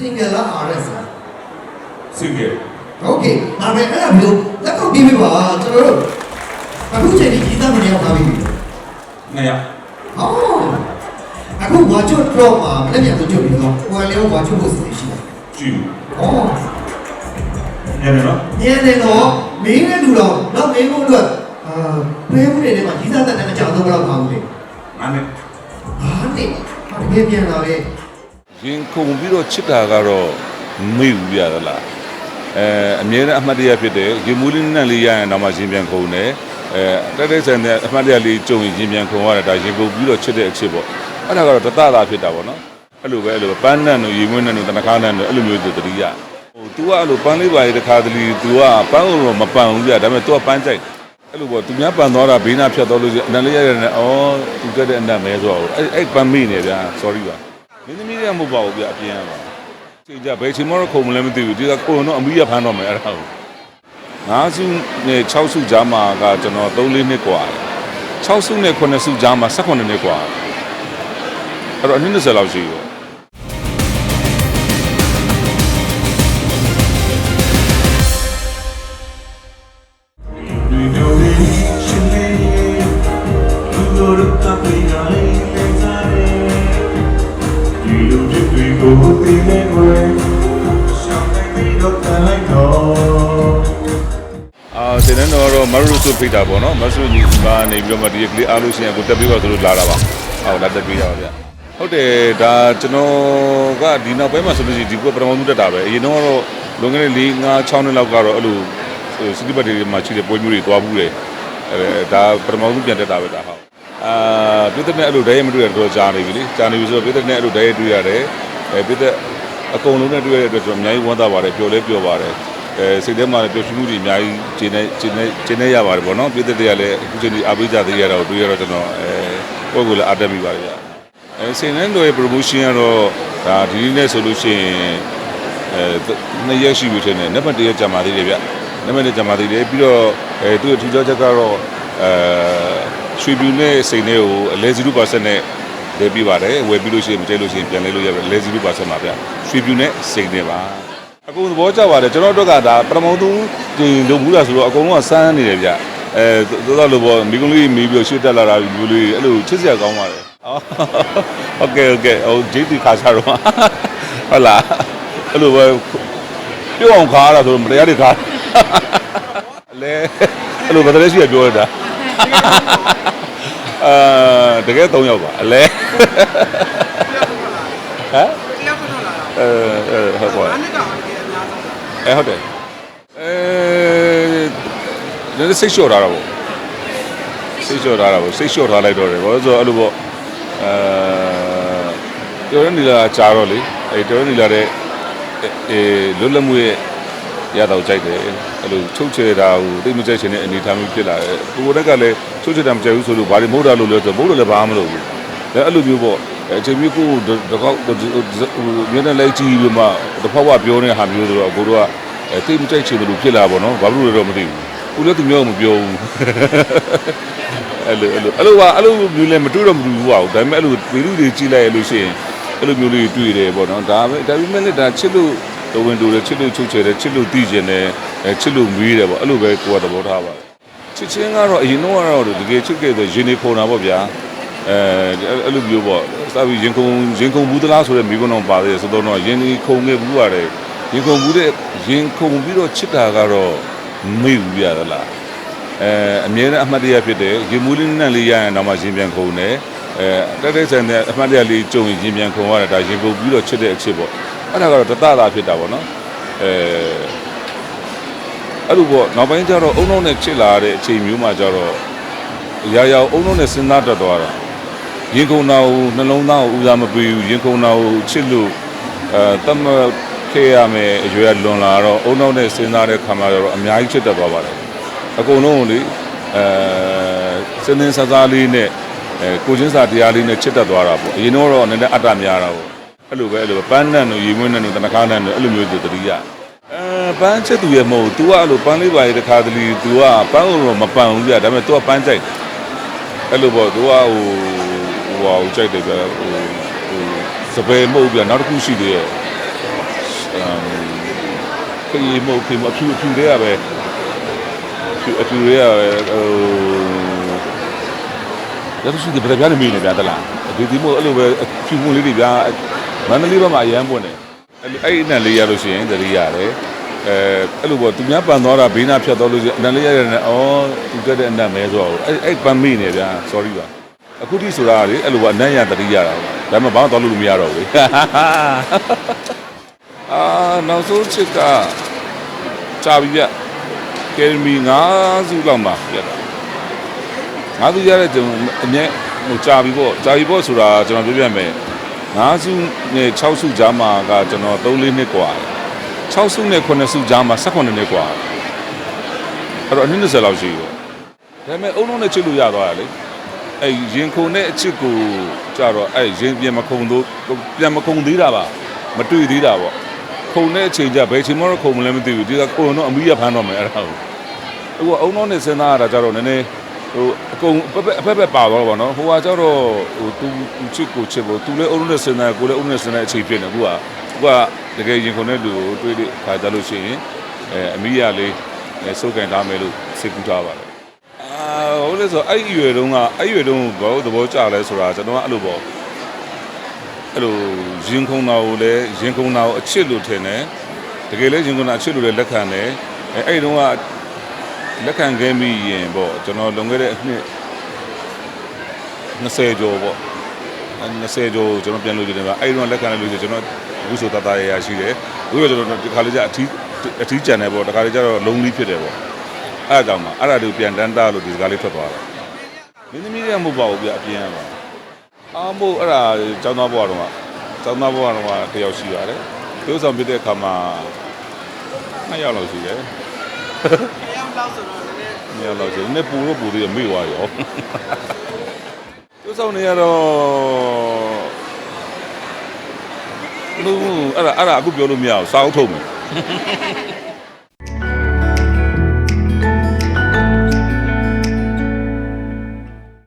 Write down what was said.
single လား RS လားစင်ကယ် Okay ဒါပေမဲ့အဲ့ဒါမျိုးလက်ကောက်ပြီးပြီပါကျွန်တော်တို့အခုချိန်ကြီးကြီးသားမနေအောင်ပါပြီနေရဟောအခုဝါချွတ်တော့မှာလက်ပြန်ကျွတ်ပြီးတော့ဟိုလည်းဝါချွတ်ဖို့စီစဉ်ရှိတယ်ကြည့်ဟောနေရနော်ညနေတော့မင်းနဲ့လူတော့တော့မင်းတို့အတွက်အာဘယ်မှုတွေထဲမှာကြီးသားတဲ့နဲ့မကြောက်တော့ဘယ်တော့မှမဟုတ်ဘူးငါနဲ့ဟာနေဟာတကယ်ပြန်လာပဲ ရင်ခုန်ပြီးတော့ချစ်တာကတော့မေ့ဘူးရသလားအဲအမြဲတမ်းအမှတ်တရဖြစ်တယ်ရေမူးလေးနဲ့လေးရရင်တော့မှရင်ပြန်ခုန်တယ်အဲတက်တဲ့ဆန်တဲ့အမှတ်တရလေးကြုံရင်ရင်ပြန်ခုန်ရတယ်ဒါရင်ခုန်ပြီးတော့ချစ်တဲ့အချစ်ပေါ့အဲ့ဒါကတော့တသသာဖြစ်တာပေါ့နော်အဲ့လိုပဲအဲ့လိုပန်းနံ့တို့ရေမွေးနံ့တို့တနခါနံ့တို့အဲ့လိုမျိုးသူတတိယဟို तू ကအဲ့လိုပန်းလေးပါရတခါတလေ तू ကပန်းလို့မပန်းဘူးပြဒါပေမဲ့ तू ကပန်းကြိုက်အဲ့လိုပေါ့သူများပန်းသွားတာဘေးနာဖြတ်သွားလို့အနံလေးရတဲ့နဲ့အော် तू တက်တဲ့အနံမဲဆိုတော့အဲ့အဲ့ပန်းမိနေဗျာ sorry ပါ မင်းသမီးတွေကမဟုတ်ပါဘူးဗျအပြင်ကပါချိန်ကြဘယ်ချိန်မှတော့ခုံမလဲမသိဘူးဒီကကိုယ်တော့အမီးရဖမ်းတော့မယ်အဲ့ဒါကိုငါးစုနဲ့6စုကြားမှာကကျွန်တော်3 4နှစ်กว่า6စုနဲ့9စုကြားမှာ18နှစ်กว่าအဲ့တော့အနည်း20လောက်ရှိရော တော့တော့မရူစုဖိတာပေါ့နော်မဆူညီမာနေပြီးတော့မှဒီကလေးအားလို့ရှိရင်ကိုတက်ပြီးတော့သူတို့လာတာပါဟုတ်လာတက်ပြီးတော့ဗျဟုတ်တယ်ဒါကျွန်တော်ကဒီနောက်ပိုင်းမှာဆိုလို့ရှိရင်ဒီကပထမဆုံးတက်တာပဲအရင်တော့ကတော့လွန်ခဲ့တဲ့၄၅6နှစ်လောက်ကတော့အဲ့လိုစီတီဘတ်တွေမှာရှိတဲ့ပွဲမျိုးတွေသွားဘူးတယ်အဲဒါပထမဆုံးပြန်တက်တာပဲဒါဟုတ်အာပြည်သက်နဲ့အဲ့လိုတည်းရမတွေ့ရတော့ကြားနေပြီလေကြားနေပြီဆိုတော့ပြည်သက်နဲ့အဲ့လိုတည်းရတွေ့ရတယ်အဲပြည်သက်အကုန်လုံးနဲ့တွေ့ရတဲ့အတွက်ကျွန်တော်အများကြီးဝမ်းသာပါတယ်ပျော်လဲပျော်ပါတယ် အဲစိတ်ထဲမှာလည်းပျော်ရွှင်မှုတွေအများကြီးကျင်းနေကျင်းနေကျင်းနေရပါတယ်ပေါ့နော်ပြည်သက်တွေကလည်းအခုချိန်ဒီအားပေးကြသေးရတော့တွေ့ရတော့ကျွန်တော်အဲကိုယ့်ကိုယ်လည်းအားတက်မိပါတယ်ဗျအဲစိတ်နှင်းတို့ရဲ့ promotion ကတော့ဒါဒီနေ့နဲ့ဆိုလို့ရှိရင်အဲနှစ်ရက်ရှိပြီထင်တယ်နံပါတ်1ရက်ကြာပါသေးတယ်ဗျနံပါတ်1ကြာပါသေးတယ်ပြီးတော့အဲသူ့ရဲ့ထူးခြားချက်ကတော့အဲရွှေပြူနဲ့စိန်နဲ့ကိုအလဲ0%နဲ့လဲပြီးပါတယ်ဝယ်ပြီးလို့ရှိရင်မကြိုက်လို့ရှိရင်ပြန်လဲလို့ရတယ်လဲ0%ပါဗျရွှေပြူနဲ့စိန်နဲ့ပါ အကုန်သဘောကျပါတယ်ကျွန်တော်တို့ကဒါပထမဆုံးဒီလိုဘူးလာဆိုတော့အကုန်လုံးကစမ်းနေတယ်ဗျအဲသောသောလိုပေါ့မိကုံးလေးမီးပြီးတော့ရှေ့တက်လာတာမျိုးလေးအဲ့လိုချစ်စရာကောင်းပါတယ်ဟုတ်ကဲ့ဟုတ်ကဲ့ဟိုဂျေတီခါစားတော့ဟုတ်လားအဲ့လိုပဲပြုတ်အောင်ခါရတာဆိုတော့မတရားတွေခါလဲအဲ့လိုဗဒရက်ရှိကပြောရတာအာတကယ်၃ယောက်ပါအလဲဟမ်အဲဟုတ်ပါ အနစ်ကောင်တကယ်အများဆုံးအဲဟုတ်တယ်အဲလည်းစိတ်လျှော့ထားတာပေါ့စိတ်လျှော့ထားတာပေါ့စိတ်လျှော့ထားလိုက်တော့တယ်ဘာလို့ဆိုတော့အဲ့လိုပေါ့အဲတော်ရနေလာကြာတော့လေအဲတော်ရနေလာတဲ့အဲလွတ်လပ်မှုရဲ့ရတော့ကြိုက်တယ်အဲ့လိုချုပ်ချယ်တာဟိုတိတ်မကြိုက်ချင်တဲ့အနေအထားမျိုးဖြစ်လာတယ်ကိုကိုတက်ကလည်းချုပ်ချယ်တာမကြိုက်ဘူးဆိုလို့ဘာတွေမဟုတ်တာလို့လဲဆိုတော့မဟုတ်လို့လည်းဘာမှမလုပ်ဘူးအဲအဲ့လိုမျိုးပေါ့ အဲအချိန်မျိုးကိုတကောက်မျက်နှာလိုက်ကြည့်ပြီးမှတစ်ဖက်ဝပြောနေတဲ့ဟာမျိုးဆိုတော့ကိုတို့ကအဲတိတ်မကြိုက်ချင်တယ်လို့ဖြစ်လာပါတော့ဘာလို့လဲတော့မသိဘူးကိုလည်းသူမျိုးမပြောဘူးအဲ့လိုအဲ့လိုအဲ့လိုပါအဲ့လိုမျိုးလည်းမတွေ့တော့မတွေ့ဘူးပါဘူးဒါပေမဲ့အဲ့လိုဗီဒီယိုတွေကြည့်လိုက်ရလို့ရှိရင်အဲ့လိုမျိုးလေးတွေ့တယ်ပေါ့နော်ဒါပဲဒါပေမဲ့လည်းဒါချစ်လို့တော်ဝင်တူတယ်ချစ်လို့ချုပ်ချယ်တယ်ချစ်လို့တည်ကျင်တယ်အဲချစ်လို့မွေးတယ်ပေါ့အဲ့လိုပဲကိုကသဘောထားပါတယ်ချစ်ချင်းကတော့အရင်တော့ကတော့တကယ်ချစ်ခဲ့တဲ့ရင်နေခုန်တာပေါ့ဗျာ အဲအဲ့လိုမျိုးပေါ့စပြီးရင်ခုန်ရင်ခုန်ဘူးသလားဆိုတဲ့မိကုန်းတော်ပါသေးတယ်ဆိုတော့ရင်နေခုန်ခဲ့ဘူးပါတယ်ရင်ခုန်ဘူးတဲ့ရင်ခုန်ပြီးတော့ချစ်တာကတော့မေ့ဘူးပြရလားအဲအမြဲတမ်းအမှတ်တရဖြစ်တယ်ရေမူးလေးနဲ့လေးရရင်တော့မှရင်ပြန်ခုန်တယ်အဲတက်တဲ့ဆန်တဲ့အမှတ်တရလေးကြုံရင်ရင်ပြန်ခုန်ရတယ်ဒါရင်ကုန်ပြီးတော့ချစ်တဲ့အချစ်ပေါ့အဲ့ဒါကတော့တသသာဖြစ်တာပေါ့နော်အဲအဲ့လိုပေါ့နောက်ပိုင်းကျတော့အုံလုံးနဲ့ချစ်လာတဲ့အချိန်မျိုးမှာကျတော့ရာရာအုံလုံးနဲ့စဉ်းစားတတ်သွားတာ ရင်ခုန်တာကိုနှလုံးသားကိုဦးစားမပေးဘူးရင်ခုန်တာကိုချစ်လို့အဲတတ်မှတ်ခဲ့ရမယ်အရွယ်လွန်လာတော့အုံလုံးနဲ့စဉ်းစားတဲ့ခါမှာတော့အများကြီးချစ်တတ်သွားပါတယ် အကုန်လုံးကိုလေအဲစင်းစင်းဆဆားလေးနဲ့အဲကိုချင်းစာတရားလေးနဲ့ချစ်တတ်သွားတာပေါ့အရင်တော့နည်းနည်းအတ္တများတာပေါ့အဲ့လိုပဲအဲ့လိုပဲပန်းနံ့တို့ရေမွေးနံ့တို့တနခါနံ့တို့အဲ့လိုမျိုးသူတတိယအဲပန်းချစ်သူရဲ့မဟုတ် तू ကအဲ့လိုပန်းလေးပါရတဲ့ခါတလီ तू ကပန်းလို့မပန်းဘူးပြဒါပေမဲ့ तू ကပန်းကြိုက်အဲ့လိုပေါ့ तू ကဟို ဟိုဟာကိုကြိုက်တယ်ပြဟိုဟိုစပယ်မဟုတ်ပြနောက်တစ်ခုရှိသေးရဲ့ခရီးမဟုတ်ခရီးမအဖြူအဖြူတွေကပဲအဖြူအဖြူတွေကပဲဟိုရသရှိတဲ့ဗရပြားနေမိနေဗျာတလားဒီဒီမို့အဲ့လိုပဲအဖြူမှုလေးတွေဗျာမန္တလေးဘက်မှာအရန်ပွင့်တယ်အဲ့အဲ့အနံလေးရလို့ရှိရင်တတိရတယ်အဲအဲ့လိုပေါ့သူများပန်သွားတာဘေးနာဖြတ်သွားလို့ရှိရင်အနံလေးရတယ်နဲ့ဩသူတက်တဲ့အနံမဲဆိုတော့အဲ့အဲ့ပန်မိနေဗျာ sorry ပါ အခုတိဆိုတာကလေအဲ့လိုပေါ့အနံ့ရတတိရတာဒါပေမဲ့ဘာမှသွားလို့မရတော့ဘူးလေ အာနောက်ဆုံးချစ်ကကြာပြီဗျကယ်မီ9စုလောက်မှာပြတ်တာ9စုရတဲ့ကျွန်တော်အမြဲဟိုကြာပြီပေါ့ကြာပြီပေါ့ဆိုတာကျွန်တော်ပြောပြမယ်9စုနဲ့6စုကြားမှာကကျွန်တော်3 4နှစ်กว่า6စုနဲ့9စုကြားမှာ18နှစ်กว่าအဲ့တော့အနည်း20လောက်ရှိတယ်ဒါပေမဲ့အုံလုံးနဲ့ချစ်လို့ရသွားတာလေ အဲ့ရင်ခုန်တဲ့အချစ်ကိုကြတော့အဲ့ရင်ပြန်မခုန်တော့ပြန်မခုန်သေးတာပါမတွေ့သေးတာပေါ့ခုံတဲ့အချိန်ကျဘယ်ချိန်မှတော့ခုံမလဲမသိဘူးဒီကကိုရုံတော့အမီးရဖမ်းတော့မယ်အဲ့ဒါကိုအခုကအုံတော့နဲ့စဉ်းစားရတာကြတော့နည်းနည်းဟိုအကုန်အဖက်ဖက်ဖက်ပါသွားတော့ဗောနော်ဟိုကကြတော့ဟိုသူချစ်ကိုချစ်ဖို့သူလည်းအုံတော့နဲ့စဉ်းစားကိုလည်းအုံနဲ့စဉ်းစားအချိန်ဖြစ်နေအခုကအခုကတကယ်ရင်ခုန်တဲ့လူကိုတွေးတဲ့ခါကြလို့ရှိရင်အဲအမီးရလေးစုပ်ကန်ထားမယ်လို့စိတ်ကူးထားပါတယ် အာဟုတ်လဲဆိုအဲ့ဒီရွယ်တုန်းကအဲ့ဒီရွယ်တုန်းကဘောသဘောကျလဲဆိုတာကျွန်တော်ကအဲ့လိုပေါ့အဲ့လိုရင်ခုန်တာကိုလည်းရင်ခုန်တာကိုအချစ်လို့ထင်တယ်တကယ်လည်းရင်ခုန်တာအချစ်လို့လည်းလက်ခံတယ်အဲအဲ့ဒီတော့ကလက်ခံခဲ့မိရင်ပေါ့ကျွန်တော်လွန်ခဲ့တဲ့အနှစ်20ကျော်ပေါ့အဲ20ကျော်ကျွန်တော်ပြန်လို့ကြည့်တယ်ဗျအဲ့ဒီတော့လက်ခံလိုက်လို့ဆိုကျွန်တော်အခုဆိုတတရရရှိတယ်အခုကကျွန်တော်ဒီခါလေးကျအထီးအထီးကြံတယ်ပေါ့တခါလေးကျတော့လုံးလီးဖြစ်တယ်ပေါ့ အဲ့ဒါကြောင့်မှအဲ့ဒါတွေကိုပြန်တန်းတာလို့ဒီစကားလေးထွက်သွားတာမင်းသမီးတွေကမဟုတ်ပါဘူးဗျအပြင်ကပါအားမို့အဲ့ဒါကျောင်းသားဘဝတော့ကကျောင်းသားဘဝတော့ကတယောက်ရှိရတယ်။သူဆောင်ပြတဲ့အခါမှာနှစ်ယောက်လောက်ရှိတယ်။တယောက်လောက်ဆိုတော့နည်းနည်း။နှစ်ယောက်လောက်ရှိတယ်။နည်းပူတော့ပူသေးတယ်မေ့သွားရော။သူဆောင်နေရတော့လူအဲ့ဒါအဲ့ဒါအခုပြောလို့မရဘူးစာအုပ်ထုတ်မယ်